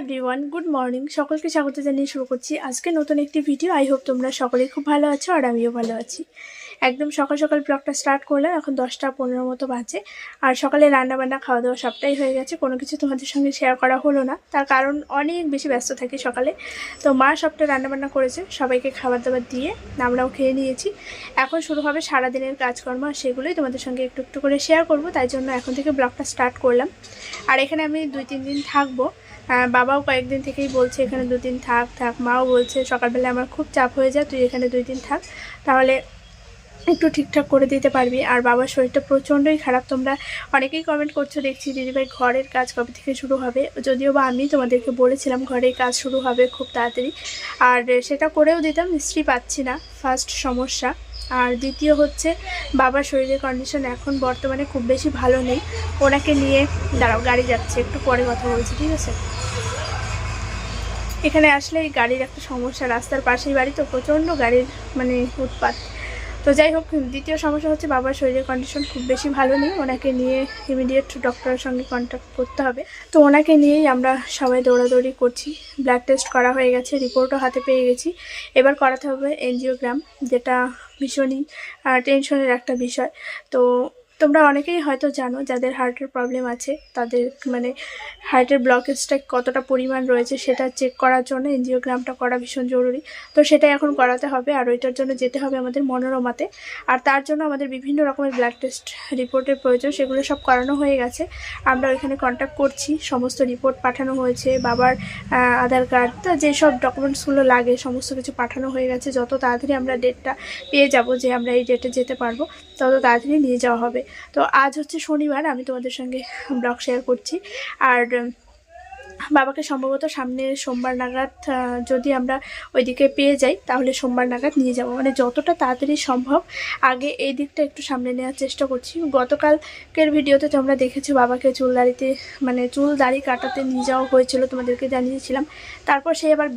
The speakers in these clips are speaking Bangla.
এভরিওয়ান গুড মর্নিং সকলকে স্বাগত জানিয়ে শুরু করছি আজকে নতুন একটি ভিডিও আই হোপ তোমরা সকলেই খুব ভালো আছো আর আমিও ভালো আছি। একদম সকাল সকাল ব্লগটা স্টার্ট করলাম, এখন দশটা পনেরো মতো বাজে। আর সকালে রান্না বান্না খাওয়া দাওয়া সবটাই হয়ে গেছে, কোনো কিছু তোমাদের সঙ্গে শেয়ার করা হলো না। তার কারণ অনেক বেশি ব্যস্ত থাকি সকালে। তো মা সবটা রান্নাবান্না করেছে, সবাইকে খাবার দাবার দিয়ে আমরাও খেয়ে নিয়েছি। এখন শুরু হবে সারাদিনের কাজকর্ম, আর সেগুলোই তোমাদের সঙ্গে একটু একটু করে শেয়ার করব। তাই জন্য এখন থেকে ব্লগটা স্টার্ট করলাম। আর এখানে আমি দুই তিন দিন থাকব। বাবাও কয়েকদিন থেকেই বলছে এখানে দুদিন থাক থাক। মাও বলছে সকালবেলা আমার খুব চাপ হয়ে যায়, তুই এখানে দুই দিন থাক, তাহলে একটু ঠিকঠাক করে দিতে পারবি। আর বাবার শরীরটা প্রচণ্ডই খারাপ, তোমরা অনেকেই কমেন্ট করছ, দেখছি দিদিভাই ঘরের কাজ কবে থেকে শুরু হবে? যদিও বা আমি তোমাদেরকে বলেছিলাম ঘরের কাজ শুরু হবে খুব তাড়াতাড়ি। আর সেটা করেও দিতাম মিস্ত্রি পাচ্ছি না ফার্স্ট সমস্যা। আর দ্বিতীয় হচ্ছে, বাবার শরীরের কন্ডিশন এখন বর্তমানে খুব বেশি ভালো নেই। ওনাকে নিয়ে, দাঁড়াও, গাড়ি যাচ্ছে, একটু পরে কথা বলছি, ঠিক আছে? এখানে আসলে এই গাড়ির একটা সমস্যা, রাস্তার পাশেই বাড়ি তো, প্রচণ্ড গাড়ির মানে উৎপাত তো যাই হোক, দ্বিতীয় সমস্যা হচ্ছে, বাবার শরীরের কন্ডিশন খুব বেশি ভালো নেই। ওনাকে নিয়ে ইমিডিয়েট ডক্টরের সঙ্গে কন্ট্যাক্ট করতে হবে। তো ওনাকে নিয়েই আমরা সবাই দৌড়াদৌড়ি করছি। ব্লাড টেস্ট করা হয়ে গেছে রিপোর্টও হাতে পেয়ে গেছি। এবার করাতে হবে এনজিওগ্রাম যেটা ভীষণই টেনশনের একটা বিষয়। তো তোমরা অনেকেই হয়তো জানো যাদের হার্টের প্রবলেম আছে, তাদের মানে হার্টের ব্লকেজটা কতটা পরিমাণ রয়েছে সেটা চেক করার জন্য এনজিওগ্রামটা করা ভীষণ জরুরি। তো সেটাই এখন করাতে হবে আর ওইটার জন্য যেতে হবে আমাদের মনোরমাতে। আর তার জন্য আমাদের বিভিন্ন রকমের ব্লাড টেস্ট রিপোর্টের প্রয়োজন, সেগুলো সব করানো হয়ে গেছে। আমরা ওইখানে কন্ট্যাক্ট করছি, সমস্ত রিপোর্ট পাঠানো হয়েছে, বাবার আধার কার্ড তা যেসব ডকুমেন্টসগুলো লাগে সমস্ত কিছু পাঠানো হয়ে গেছে। যত তাড়াতাড়ি আমরা ডেটটা পেয়ে যাব যে আমরা এই ডেটে যেতে পারব, তত তাড়াতাড়ি নিয়ে যাওয়া হবে। তো আজ হচ্ছে শনিবার আমি তোমাদের সঙ্গে ব্লগ শেয়ার করছি। আর বাবাকে সম্ভবত সামনে সোমবার নাগাদ যদি আমরা ওইদিকে পেয়ে যাই, তাহলে সোমবার নাগাদ নিয়ে যাব। মানে যতটা তাড়াতাড়ি সম্ভব, আগে এই দিকটা একটু সামনে নেওয়ার চেষ্টা করছি। গতকালকের ভিডিওতে তোমরা দেখেছ বাবাকে চুল দাড়িতে মানে চুল দাড়ি কাটাতে নিয়ে যাওয়া হয়েছিল, তোমাদেরকে জানিয়েছিলাম। তারপর সেই আবার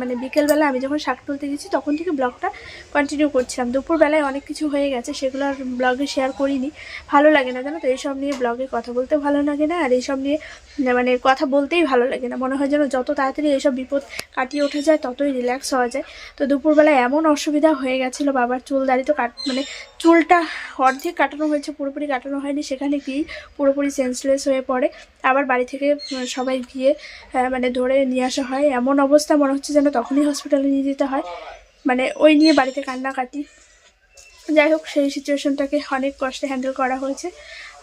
মানে বিকেলবেলা আমি যখন শাক তুলতে গেছি, তখন থেকে ব্লগটা কন্টিনিউ করছিলাম। দুপুরবেলায় অনেক কিছু হয়ে গেছে, সেগুলো আর ব্লগে শেয়ার করিনি। ভালো লাগে না, জানো তো? এইসব নিয়ে ব্লগে কথা বলতে ভালো লাগে না, আর এইসব নিয়ে মানে কথা বলতেই ভালো লাগে না। মনে হয় যেন যত তাড়াতাড়ি এইসব বিপদ কাটিয়ে ওঠা যায়, ততই রিল্যাক্স হওয়া যায়। তো দুপুরবেলায় এমন অসুবিধা হয়ে গেছিল, বাবার চুল দাড়ি তো কাট মানে চুলটা অর্ধেক কাটানো হয়েছে, পুরোপুরি কাটানো হয়নি। সেখানে গিয়েই পুরোপুরি সেন্সলেস হয়ে পড়ে। আবার বাড়ি থেকে সবাই গিয়ে মানে ধরে নিয়ে আসা হয়। এমন অবস্থা মনে হচ্ছে যেন তখনই হসপিটালে নিয়ে যেতে হয়। মানে ওই নিয়ে বাড়িতে কান্নাকাটি। যাই হোক, সেই সিচুয়েশনটাকে অনেক কষ্টে হ্যান্ডেল করা হয়েছে।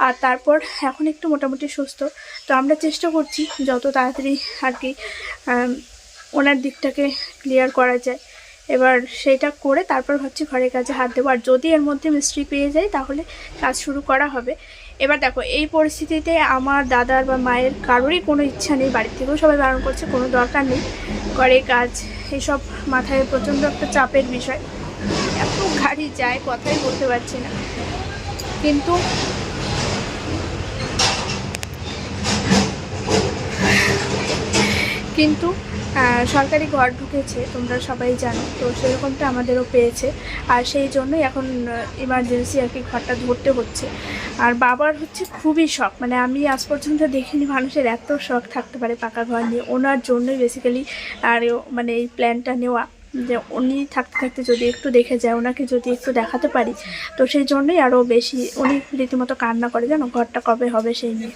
আর তারপর এখন একটু মোটামুটি সুস্থ। তো আমরা চেষ্টা করছি যত তাড়াতাড়ি আর কি ওনার দিকটাকে ক্লিয়ার করা যায়। এবার সেটা করে তারপর ভাবছি ঘরের কাজে হাত দেবো। আর যদি এর মধ্যে মিস্ত্রি পেয়ে যাই তাহলে কাজ শুরু করা হবে। এবার দেখো, এই পরিস্থিতিতে আমার দাদার বা মায়ের কারোরই কোনো ইচ্ছা নেই বাড়ি থেকেও সবাই বারণ করছে, কোনো দরকার নেই। ঘরের কাজ, এসব মাথায় প্রচণ্ড একটা চাপের বিষয়। এত গাড়ি যায়, কথাই বলতে পারছি না। কিন্তু কিন্তু সরকারি ঘর ঢুকেছে, তোমরা সবাই জানো, তো সেরকমটা আমাদেরও পেয়েছে। আর সেই জন্যই এখন ইমার্জেন্সি আর কি ঘরটা ধরতে হচ্ছে। আর বাবার হচ্ছে খুবই শখ মানে আমি আজ পর্যন্ত দেখিনি মানুষের এত শখ থাকতে পারে পাকা ঘর নিয়ে। ওনার জন্যই বেসিক্যালি আর মানে এই প্ল্যানটা নেওয়া। যে উনি থাকতে থাকতে যদি একটু দেখে যায়, ওনাকে যদি একটু দেখাতে পারি, তো সেই জন্যই আরও বেশি উনি রীতিমতো কান্না করে যেন ঘরটা কবে হবে সেই নিয়ে।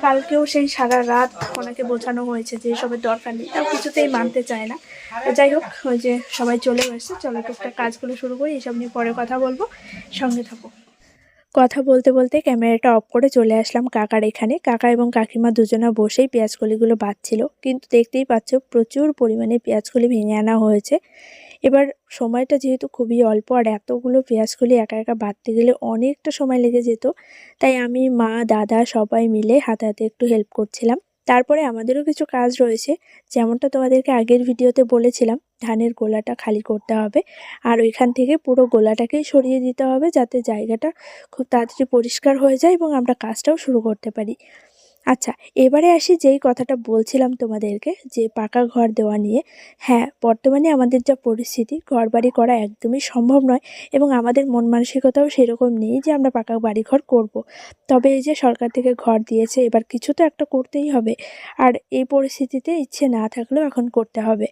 কালকেও সেই সারা রাত ওনাকে বোঝানো হয়েছে যে এসবের দরকার নেই। তাও কিছুতেই মানতে চায় না। তো যাই হোক, ওই যে সবাই চলে এসেছে চলো টুকটাক কাজগুলো শুরু করি, এসব নিয়ে পরে কথা বলব। সঙ্গে থাকো। কথা বলতে বলতে ক্যামেরাটা অফ করে চলে আসলাম কাকার এখানে। কাকা এবং কাকিমা দুজনা বসেই পেঁয়াজকলিগুলো বাঁচছিল। কিন্তু দেখতেই পাচ্ছ, প্রচুর পরিমাণে পেঁয়াজকলি ভেঙে আনা হয়েছে। এবার সময়টা যেহেতু খুবই অল্প আর এতগুলো পেঁয়াজকলি একা একা বাঁধতে গেলে অনেকটা সময় লেগে যেত, তাই আমি মা, দাদা সবাই মিলে হাতে হাতে একটু হেল্প করছিলাম। তারপরে আমাদেরও কিছু কাজ রয়েছে। যেমনটা তোমাদেরকে আগের ভিডিওতে বলেছিলাম, ধানের গোলাটা খালি করতে হবে আর ওইখান থেকে পুরো গোলাটাকেই সরিয়ে দিতে হবে যাতে জায়গাটা খুব তাড়াতাড়ি পরিষ্কার হয়ে যায় এবং আমরা কাজটাও শুরু করতে পারি। আচ্ছা এবারে আসি যেই কথাটা বলছিলাম তোমাদেরকে, যে পাকা ঘর দেওয়া নিয়ে। হ্যাঁ বর্তমানে আমাদের যা পরিস্থিতি ঘর বাড়ি করা একদমই সম্ভব নয় এবং আমাদের মন মানসিকতাও সেরকম নেই যে আমরা পাকা বাড়ি ঘর করব। তবে এই যে সরকার থেকে ঘর দিয়েছে, এবার কিছু তো একটা করতেই হবে। আর এই পরিস্থিতিতে ইচ্ছে না থাকলেও এখন করতে হবে।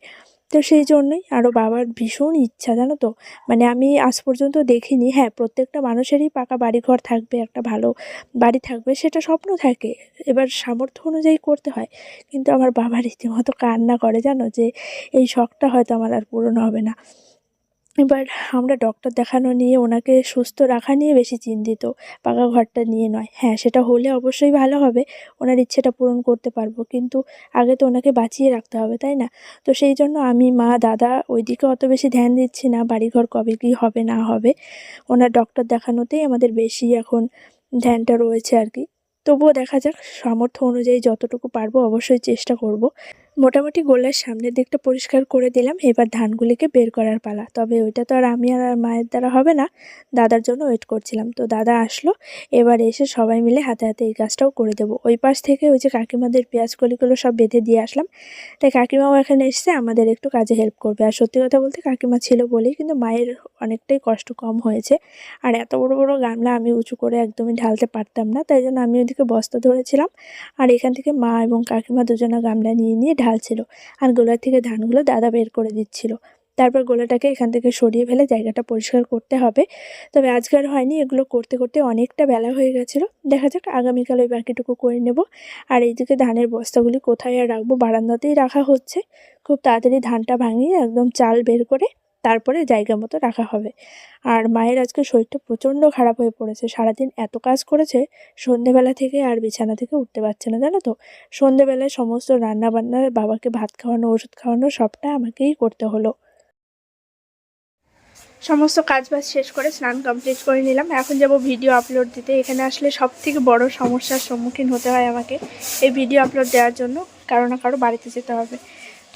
তো সেই জন্যই আরও বাবার ভীষণ ইচ্ছা, জানো তো? মানে আমি আজ পর্যন্ত দেখিনি। হ্যাঁ প্রত্যেকটা মানুষেরই পাকা বাড়ি ঘর থাকবে, একটা ভালো বাড়ি থাকবে, সেটা স্বপ্ন থাকে। এবার সামর্থ্য অনুযায়ী করতে হয়। কিন্তু আমার বাবা রীতিমতো কান্না করে, জানো? যে এই শখটা হয়তো আমার আর পূরণ হবে না। এবার আমরা ডক্টর দেখানো নিয়ে ওনাকে সুস্থ রাখা নিয়ে বেশি চিন্তিত, পাকা ঘরটা নিয়ে নয়। হ্যাঁ সেটা হলে অবশ্যই ভালো হবে, ওনার ইচ্ছেটা পূরণ করতে পারব, কিন্তু আগে তো ওনাকে বাঁচিয়ে রাখতে হবে, তাই না? তো সেই জন্য আমি মা, দাদা ওইদিকে অত বেশি ধ্যান দিচ্ছি না, বাড়িঘর কবে কী হবে, না হবে। ওনার ডক্টর দেখানোতেই আমাদের বেশি এখন ধ্যানটা রয়েছে আর কি। তবুও দেখা যাক, সামর্থ্য অনুযায়ী যতটুকু পারব অবশ্যই চেষ্টা করব। মোটামুটি গোলার সামনের দিকটা পরিষ্কার করে দিলাম। এবার ধানগুলিকে বের করার পালা। তবে ওইটা তো আর আমি আর মায়ের দ্বারা হবে না। দাদার জন্য ওয়েট করছিলাম। তো দাদা আসলো। এবার এসে সবাই মিলে হাতে হাতে এই কাজটাও করে দেবো। ওই পাশ থেকে ওই যে কাকিমাদের পেঁয়াজ কলিগুলো সব বেঁধে দিয়ে আসলাম। তাই কাকিমাও এখানে এসছে, আমাদের একটু কাজে হেল্প করবে। আর সত্যি কথা বলতে কাকিমা ছিল বলেই কিন্তু মায়ের অনেকটাই কষ্ট কম হয়েছে। আর এত বড় বড় গামলা আমি উঁচু করে একদমই ঢালতে পারতাম না। তাই জন্য আমি ওদিকে বস্তা ধরেছিলাম। আর এখান থেকে মা এবং কাকিমা দুজনা গামলা নিয়ে নিয়ে ঢালছিল আর গোলার থেকে ধানগুলো দাদা বের করে দিচ্ছিল। তারপর গোলাটাকে এখান থেকে সরিয়ে ফেলে জায়গাটা পরিষ্কার করতে হবে। তবে আজকাল হয়নি, এগুলো করতে করতে অনেকটা বেলা হয়ে গেছিল। দেখা যাক আগামীকাল ওই বাকিটুকু করে নেব। আর এইদিকে ধানের বস্তাগুলি কোথায় আর রাখব বারান্দাতেই রাখা হচ্ছে। খুব তাড়াতাড়ি ধানটা ভাঙিয়ে একদম চাল বের করে তারপরে জায়গা মতো রাখা হবে। আর মায়ের আজকে শরীরটা প্রচণ্ড খারাপ হয়ে পড়েছে। সারাদিন এত কাজ করেছে, সন্ধেবেলা থেকে আর বিছানা থেকে উঠতে পারছে না, জানো তো? সন্ধেবেলায় সমস্ত রান্না বান্নার বাবাকে ভাত খাওয়ানো, ওষুধ খাওয়ানো, সবটা আমাকেই করতে হলো। সমস্ত কাজ বাজ শেষ করে স্নান কমপ্লিট করে নিলাম। এখন যাব ভিডিও আপলোড দিতে। এখানে আসলে সব থেকে বড় সমস্যার সম্মুখীন হতে হয় আমাকে এই ভিডিও আপলোড দেওয়ার জন্য। কারও না কারও বাড়িতে যেতে হবে।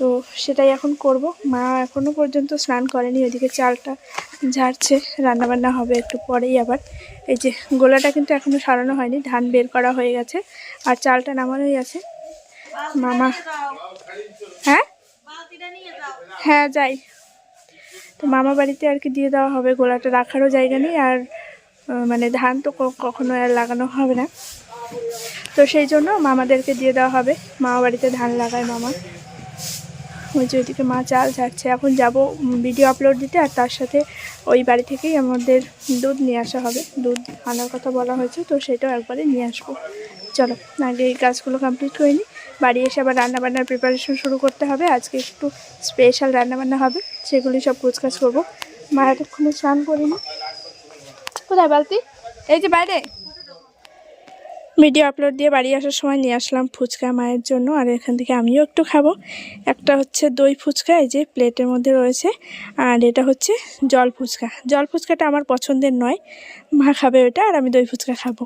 তো সেটাই এখন করব। মা এখনও পর্যন্ত স্নান করেনি, ওইদিকে চালটা ঝাড়ছে, রান্নাবান্না হবে একটু পরেই আবার। এই যে গোলাটা কিন্তু এখনও সারানো হয়নি, ধান বের করা হয়ে গেছে, আর চালটা নামানোই আছে। মামা হ্যাঁ? হ্যাঁ যাই। তো মামা বাড়িতে আর কি দিয়ে দেওয়া হবে, গোলাটা রাখারও জায়গা নেই, আর মানে ধান তো কখনো আর লাগানো হবে না। তো সেই জন্য মামাদেরকে দিয়ে দেওয়া হবে মামা বাড়িতে ধান লাগায় মামা। যে ওইদিকে মা চাল ঝাড়ছে এখন যাব ভিডিও আপলোড দিতে আর তার সাথে ওই বাড়ি থেকেই আমাদের দুধ নিয়ে আসা হবে। দুধ আনার কথা বলা হয়েছে, তো সেটাও একবারে নিয়ে আসব। চলো, আগে এই কাজগুলো কমপ্লিট করে নিই। বাড়ি এসে আবার রান্নাবান্নার প্রিপারেশন শুরু করতে হবে। আজকে একটু স্পেশাল রান্নাবান্না হবে, সেগুলি সব কুচকাজ করব। মা এতক্ষণে স্নান করিনি। কোথায় বালতি? এই যে বাইরে। ভিডিও আপলোড দিয়ে বাড়ি আসার সময় নিয়ে আসলাম ফুচকা মায়ের জন্য, আর এখান থেকে আমিও একটু খাব। একটা হচ্ছে দই ফুচকা, এই যে প্লেটের মধ্যে রয়েছে, আর এটা হচ্ছে জল ফুচকা। জল ফুচকাটা আমার পছন্দের নয়, মা খাবে ওটা আর আমি দই ফুচকা খাব।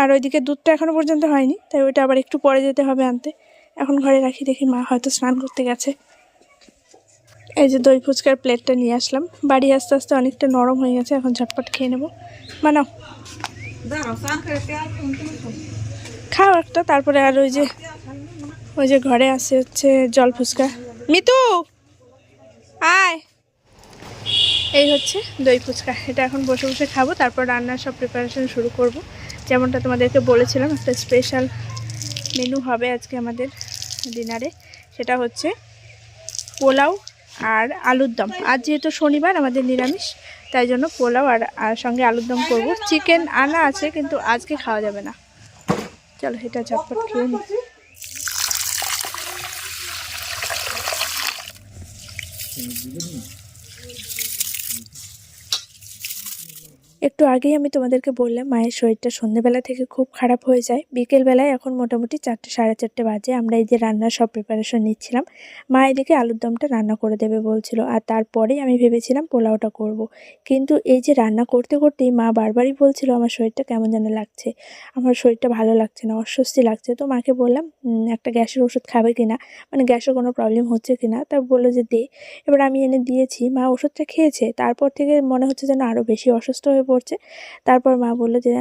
আর ওইদিকে দুধটা এখনও পর্যন্ত হয়নি, তাই ওইটা আবার একটু পরে যেতে হবে আনতে। এখন ঘরে রাখি, দেখি মা হয়তো স্নান করতে গেছে। এই যে দই ফুচকার প্লেটটা নিয়ে আসলাম। বাড়ি আস্তে আস্তে অনেকটা নরম হয়ে গেছে, এখন ঝটপট খেয়ে নেব। বানাও। খাও একটা, তারপরে আর ওই যে ওই যে ঘরে আসে হচ্ছে জল ফুচকা। মিতু! আয়! এই হচ্ছে দই ফুচকা। এটা এখন বসে বসে খাব, তারপর রান্নার সব প্রিপারেশন শুরু করব। যেমনটা তোমাদেরকে বলেছিলাম, একটা স্পেশাল মেনু হবে আজকে আমাদের ডিনারে সেটা হচ্ছে পোলাও আর আলুর দম। আজ যেহেতু শনিবার, আমাদের নিরামিষ তাই জন্য পোলাও আর সঙ্গে আলুর দম করব। চিকেন আনা আছে, কিন্তু আজকে খাওয়া যাবে না। চলো, এটা ঝটপট খেয়ে নিই একটু আগেই আমি তোমাদেরকে বললাম, মায়ের শরীরটা সন্ধ্যেবেলা থেকে খুব খারাপ হয়ে যায়। বিকেলবেলায় এখন মোটামুটি চারটে, সাড়ে চারটে বাজে। আমরা এই যে রান্নার সব প্রিপারেশন নিচ্ছিলাম, মা এদিকে আলুর দমটা রান্না করে দেবে বলছিল। আর তারপরেই আমি ভেবেছিলাম পোলাওটা করব। কিন্তু এই যে রান্না করতে করতেই মা বারবারই বলছিল, আমার শরীরটা কেমন যেন লাগছে। আমার শরীরটা ভালো লাগছে না, অস্বস্তি লাগছে। তো মাকে বললাম একটা গ্যাসের ওষুধ খাবে কিনা? মানে গ্যাসের কোনো প্রবলেম হচ্ছে কিনা? তা বলল যে, দে। এবার আমি এনে দিয়েছি। মা ওষুধটা খেয়েছে। তারপর থেকে মনে হচ্ছে যেন আরও বেশি অসুস্থ হয়ে পড়ছে তারপর মা বলল যে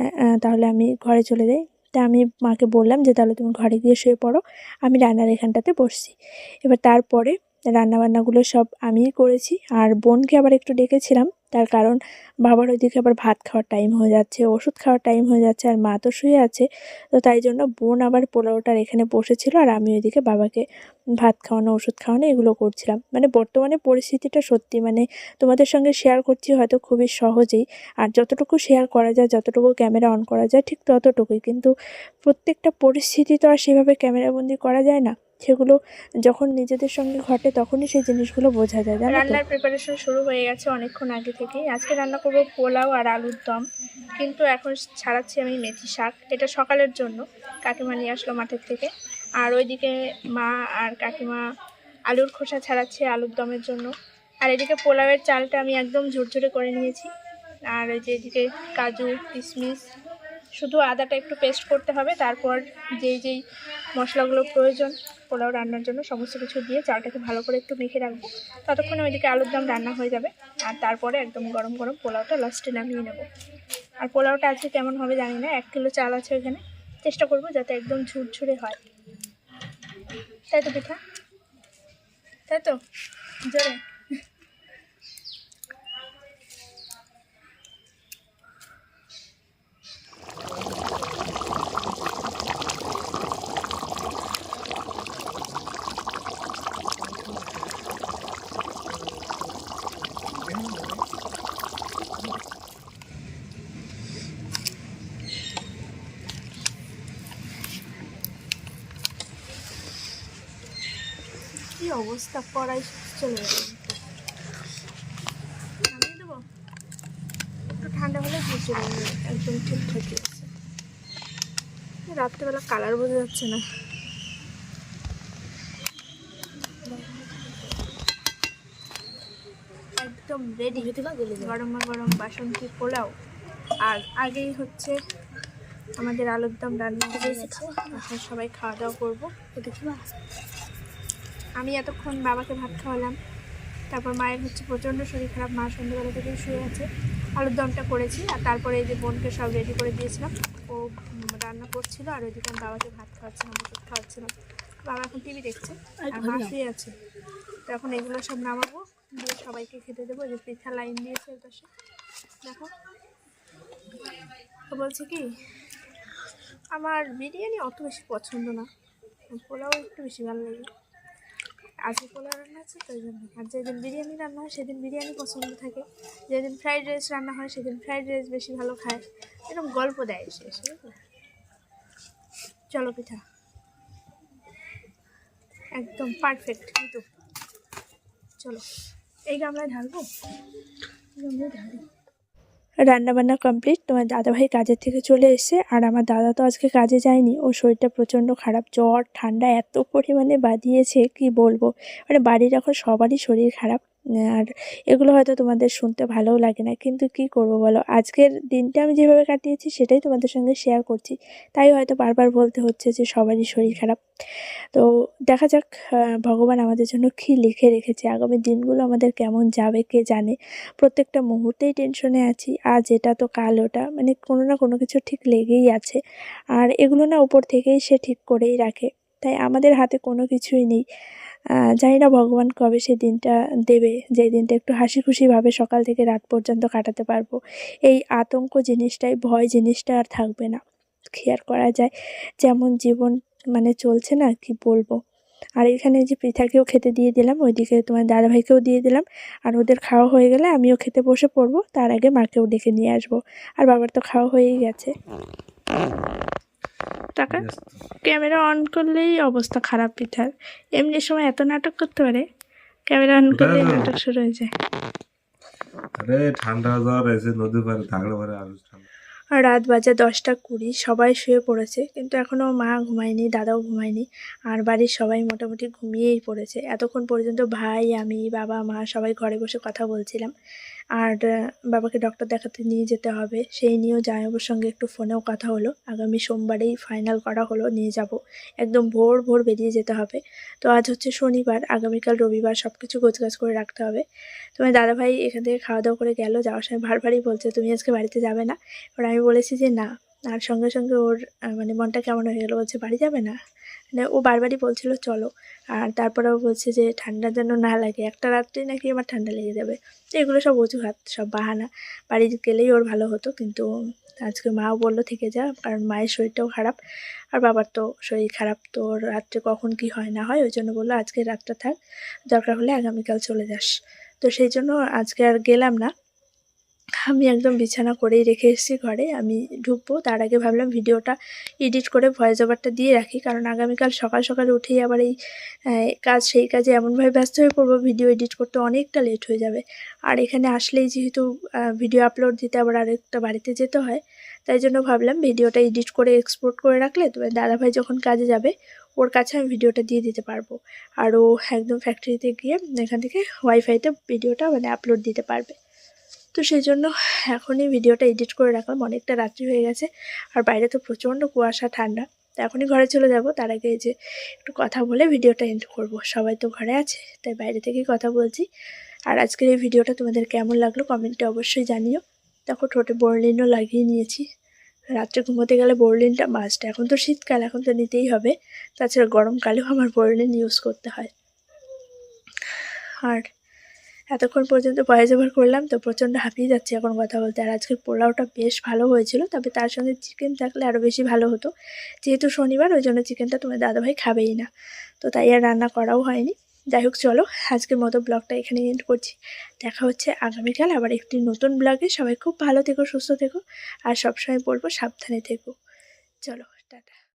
তাহলে আমি ঘরে চলে যাই। তা আমি মাকে বললাম যে, তাহলে তুমি ঘরে গিয়ে শুয়ে পড়ো। আমি রান্নার এখানটাতে বসছি। এবার তারপরে রান্নাবান্নাগুলো সব আমিই করেছি। আর বোনকে আবার একটু ডেকেছিলাম। তার কারণ বাবার ওইদিকে আবার ভাত খাওয়ার টাইম হয়ে যাচ্ছে, ওষুধ খাওয়ার টাইম হয়ে যাচ্ছে, আর মা তো শুয়ে আছে। তো তাই জন্য বোন আবার পোলাওটার এখানে বসেছিল, আর আমি ওইদিকে বাবাকে ভাত খাওয়ানো, ওষুধ খাওয়ানো এগুলো করছিলাম। মানে বর্তমানে পরিস্থিতিটা সত্যি মানে তোমাদের সঙ্গে শেয়ার করছি হয়তো খুবই সহজেই। আর যতটুকু শেয়ার করা যায়, যতটুকু ক্যামেরা অন করা যায়, ঠিক ততটুকুই। কিন্তু প্রত্যেকটা পরিস্থিতি তো আর সেভাবে ক্যামেরাবন্দি করা যায় না। সেগুলো যখন নিজেদের সঙ্গে ঘটে তখনই সেই জিনিসগুলো বোঝা যায় রান্নার প্রিপারেশন শুরু হয়ে গেছে অনেকক্ষণ আগে থেকেই। আজকে রান্না করব পোলাও আর আলুর দম। কিন্তু এখন ছাড়াচ্ছি আমি মেথি শাক। এটা সকালের জন্য। কাকিমা নিয়ে আসলো মাঠের থেকে। আর ওইদিকে মা আর কাকিমা আলুর খোসা ছাড়াচ্ছে আলুর দমের জন্য। আর এদিকে পোলাওয়ের চালটা আমি একদম ঝুরঝুরে করে নিয়েছি। আর এই যে এদিকে কাজু, কিশমিশ শুধু আদাটা একটু পেস্ট করতে হবে, তারপর যেই যেই মশলাগুলো প্রয়োজন, পোলাও রান্নার জন্য সমস্ত কিছু দিয়ে চালটাকে ভালো করে একটু মেখে রাখব। ততক্ষণে ওইদিকে আলুর দম রান্না হয়ে যাবে, আর তারপরে একদম গরম গরম পোলাওটা লাস্টে নামিয়ে নেব। আর পোলাওটা আজকে কেমন হবে জানি না, এক কিলো চাল আছে ওইখানে, চেষ্টা করব যাতে একদম ঝুরঝুরে হয়। তাই তো পিঠা? তাই তো? জোরে? অবস্থা কড়াই চলে গেল নামিয়ে দেবো? একটু ঠান্ডা হলে যাবে একদম ঠিকঠাকই আছে রাত্রেবেলা কালার বোঝা যাচ্ছে না। একদম রেডি গরম গরম বাসন্তী পোলাও? আর আগেই হচ্ছে আমাদের আলুর দম রান্না গেছে। এখন সবাই খাওয়া দাওয়া করব। আমি এতক্ষণ বাবাকে ভাত খাওয়ালাম। তারপর মায়ের হচ্ছে প্রচণ্ড শরীর খারাপ মা সন্ধ্যেবেলা থেকে শুয়ে আছে। আলুর দমটা করেছি আর তারপরে এই যে বোনকে সব রেডি করে দিয়েছিলাম। ও রান্না করছিল আর ওইদিকে আমি বাবাকে ভাত খাওয়াচ্ছিলাম ওষুধ খাওয়াচ্ছিলাম। বাবা এখন টিভি দেখছে আর মা শুয়ে আছে। তো এখন এগুলো সব নামাবো দিয়ে সবাইকে খেতে দেবো। যে পিঠা লাইন দিয়েছে ওর পাশে। দেখো। ও বলছে কি আমার বিরিয়ানি অত বেশি পছন্দ না। পোলাও একটু বেশি ভালো লাগে। আজকে পোলাও রান্না আছে, তো জন্য। আর যেদিন বিরিয়ানি রান্না হয়, সেদিন বিরিয়ানি পছন্দ থাকে। যেদিন ফ্রাইড রাইস রান্না হয়, সেদিন ফ্রাইড রাইস বেশি ভালো খায়। এরকম গল্প দেয় এসে চলো পিঠা। একদম পারফেক্ট কিন্তু চলো। এই গামলায় ঢালবো? গামলায় ঢালবো রান্নাবান্না কমপ্লিট তোমার দাদাভাই কাজের থেকে চলে এসে আর আমার দাদা তো আজকে কাজে যায়নি, ওর শরীরটা প্রচণ্ড খারাপ, জ্বর, ঠান্ডা এত পরিমাণে বাদিয়েছে কি বলব? মানে বাড়ির এখন সবারই শরীর খারাপ। আর এগুলো হয়তো তোমাদের শুনতে ভালোও লাগে না। কিন্তু কি করব বলো? আজকের দিনটা আমি যেভাবে কাটিয়েছি, সেটাই তোমাদের সঙ্গে শেয়ার করছি। তাই হয়তো বারবার বলতে হচ্ছে যে সবারই শরীর খারাপ। তো দেখা যাক ভগবান আমাদের জন্য কী লিখে রেখেছে। আগামী দিনগুলো আমাদের কেমন যাবে, কে জানে? প্রত্যেকটা মুহূর্তেই টেনশনে আছি। আজ এটা তো কাল ওটা। মানে কোনো না কোনো কিছু ঠিক লেগেই আছে। আর এগুলো না উপর থেকেই সে ঠিক করেই রাখে। তাই আমাদের হাতে কোনো কিছুই নেই। জানি না ভগবান কবে সেই দিনটা দেবে যে দিনটা একটু হাসি খুশিভাবে সকাল থেকে রাত পর্যন্ত কাটাতে পারব। এই আতঙ্ক জিনিসটাই, ভয় জিনিসটা আর থাকবে না। আর করা যায় যেমন জীবন মানে চলছে না, কি বলব। আর এখানে যে পৃথাকেও খেতে দিয়ে দিলাম, ওইদিকে তোমার দাদাভাইকেও দিয়ে দিলাম। আর ওদের খাওয়া হয়ে গেলে আমিও খেতে বসে পড়ব, তার আগে মাকেও ডেকে নিয়ে আসব। আর বাবার তো খাওয়া হয়েই গেছে। টাকা। ক্যামেরা অন করলেই অবস্থা খারাপ পিঠার এমনি সময় এত নাটক করতে পারে ক্যামেরা অন করলে নাটক শুরু হয়ে যায়। আরে ঠান্ডা জ্বর এসে নদী পারে থাকলে পারে আরও রাত বাজে দশটা কুড়ি সবাই শুয়ে পড়েছে কিন্তু এখনও মা ঘুমায়নি দাদাও ঘুমায়নি আর বাড়ির সবাই মোটামুটি ঘুমিয়েই পড়েছে। এতক্ষণ পর্যন্ত ভাই আমি বাবা মা সবাই ঘরে বসে কথা বলছিলাম। আর বাবাকে ডক্টর দেখাতে নিয়ে যেতে হবে। সেই নিয়েও জামাইবাবুর সঙ্গে একটু ফোনেও কথা হলো। আগামী সোমবারেই ফাইনাল করা হলো, নিয়ে যাব। একদম ভোর ভোর বেরিয়ে যেতে হবে। তো আজ হচ্ছে শনিবার, আগামীকাল রবিবার সব কিছু গোছগাছ করে রাখতে হবে। তোমার দাদাভাই এখান থেকে খাওয়া দাওয়া করে গেল। যাওয়ার সময় ভার ভারই বলছে, তুমি আজকে বাড়িতে যাবে না? এবার আমি বলেছি যে, না। আর সঙ্গে সঙ্গে ওর মানে মনটা কেমন হয়ে গেলো বলছে, বাড়ি যাবে না? ও বারবারই বলছিল, চলো। আর তারপরেও বলছে যে, ঠান্ডা যেন না লাগে। একটা রাত্রে নাকি আমার ঠান্ডা লেগে যাবে। এগুলো সব অজুহাত, সব বাহানা। বাড়ি গেলেই ওর ভালো হতো, কিন্তু আজকে মাও বলল, থেকে যা, কারণ মায়ের শরীরটাও খারাপ। আর বাবার তো শরীর খারাপ, তো রাত্রে কখন কি হয়, না হয়? ওই জন্য বলল আজকে রাতটা থাক, দরকার হলে আগামীকাল চলে যাস। তো সেই জন্য আজকে আর গেলাম না। আমি একদম বিছানা করেই রেখে এসেছি ঘরে। আমি ঢুকবো, তার আগে ভাবলাম ভিডিওটা এডিট করে ভয়েস ওভারটা দিয়ে রাখি, কারণ আগামীকাল সকাল সকাল উঠেই আবার এই কাজ, সেই কাজে এমনভাবে ব্যস্ত হয়ে পড়ব, ভিডিও এডিট করতে অনেকটা লেট হয়ে যাবে। আর এখানে আসলেই যেহেতু ভিডিও আপলোড দিতে আবার আরেকটা বাড়িতে যেতে হয়, তাই জন্য ভাবলাম ভিডিওটা এডিট করে এক্সপোর্ট করে রাখলে তবে দাদাভাই যখন কাজে যাবে, ওর কাছে আমি ভিডিওটা দিয়ে দিতে পারব। আর ও একদম ফ্যাক্টরিতে গিয়ে এখান থেকে ওয়াইফাইতে ভিডিওটা মানে আপলোড দিতে পারবে। তো সেই জন্য এখনই ভিডিওটা এডিট করে রাখলাম। অনেকটা রাত্রি হয়ে গেছে আর বাইরে তো প্রচণ্ড কুয়াশা, ঠান্ডা। তো এখনই ঘরে চলে যাব। তার আগে যে একটু কথা বলে ভিডিওটা এন্ড করব। সবাই তো ঘরে আছে, তাই বাইরে থেকেই কথা বলছি। আর আজকের এই ভিডিওটা তোমাদের কেমন লাগল কমেন্টে অবশ্যই জানিও। দেখো ঠোঁটে বোরলিনও লাগিয়ে নিয়েছি। রাত্রে ঘুমোতে গেলে বোরলিনটা মাস্ট এখন তো শীতকাল, এখন তো নিতেই হবে। তাছাড়া গরমকালেও আমার বোরলিন ইউজ করতে হয়। আর এতক্ষণ পর্যন্ত ভয়েস ওভার করলাম, তো প্রচণ্ড হাঁপিয়ে যাচ্ছে এখন কথা বলতে। আর আজকের পোলাওটা বেশ ভালো হয়েছিল, তবে তার সঙ্গে চিকেন থাকলে আরও বেশি ভালো হতো। যেহেতু শনিবার, ওই জন্য চিকেনটা তোমার দাদাভাই খাবেই না। তো তাই আর রান্না করাও হয়নি। যাই হোক, চলো আজকের মতো ব্লগটা এখানে এন্ড করছি। দেখা হচ্ছে আগামীকাল আবার একটি নতুন ব্লগে। সবাই খুব ভালো থেকো, সুস্থ থেকো, আর সবসময় বলব সাবধানে থেকো। চলো।